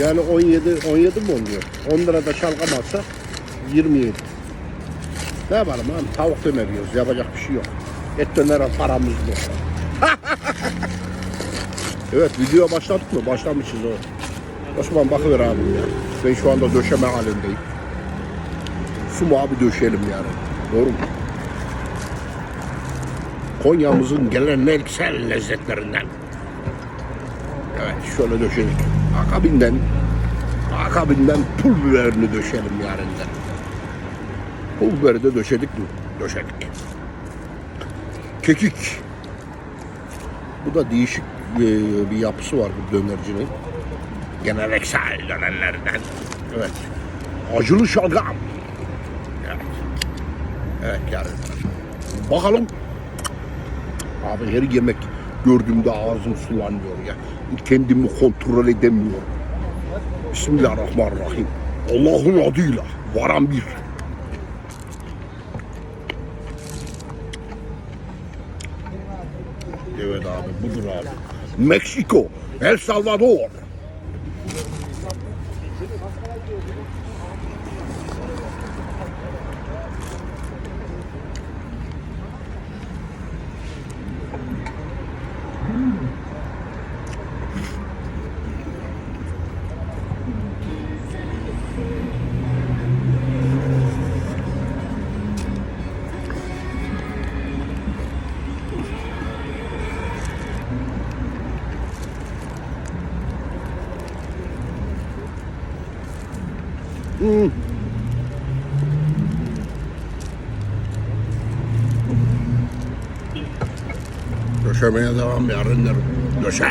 Yani 17 17 mi oluyor? 10 lirada şalgam alsak 27. Ne yapalım abi? Tavuk döner yiyoruz. Yapacak bir şey yok. Et döner paramız yok. evet video başladık mı? Başlamışız o. Osman bakıver abim ya. Ben şu anda döşeme halindeyim. Su mu abi döşeyelim yani. Doğru mu? Konya'mızın geleneksel lezzetlerinden. Evet şöyle döşedik. Akabinden akabinden pul biberini döşelim yarından. Pul biberi de döşedik mi? Döşedik. Kekik. Bu da değişik bir yapısı var bu dönercinin. Geleneksel dönerlerden. Evet. Acılı şalgam. Evet. Evet yarın. Bakalım. Abi her yemek gördüğümde ağzım sulanıyor ya. Kendimi kontrol edemiyorum. Bismillahirrahmanirrahim. Allah'ın adıyla varan bir. Evet abi budur abi. Meksiko, El Salvador. Döşemeye devam yarınlar. Döşe.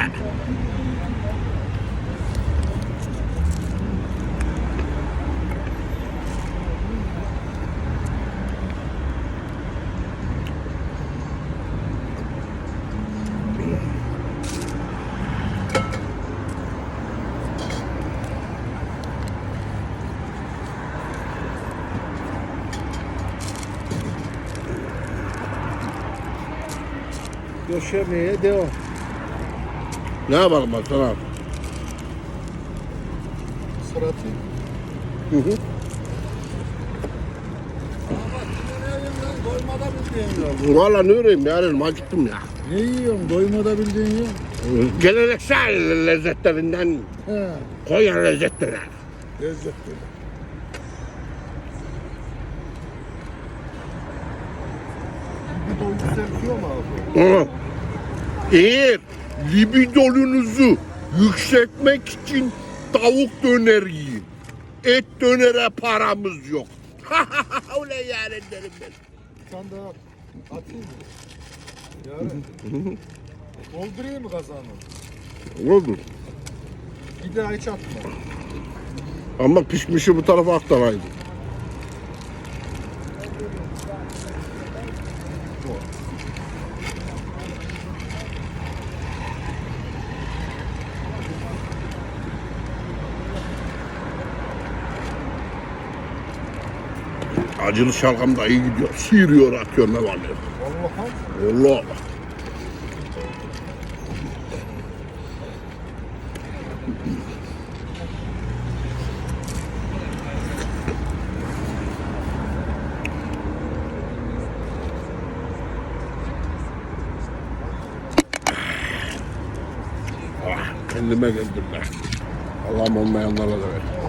Döşemeye devam. Ne yapalım Hasan abi? Sıratı. Hı hı. Doymada bildiğin yok. Valla ne öreyim yarın acıktım ya. Ne yiyorsun? Doymada bildiğin yok. Geleneksel lezzetlerinden He. Konya lezzetleri. Lezzetli. Hı. Eğer libidonunuzu yükseltmek için tavuk döner yiyin. Et dönere paramız yok. Ulan yarın derim ben. Tane daha atayım mı? Yarın. Doldurayım mı kazanı? Oldu. Bir daha hiç atma. Ama pişmişi bu tarafa aktaraydı. Acılı şalgam da iyi gidiyor. Sıyırıyor atıyor ne var ne yok. Allah'ım. Allah. Kendime geldim ben. Allah'ım olmayanlara da ver.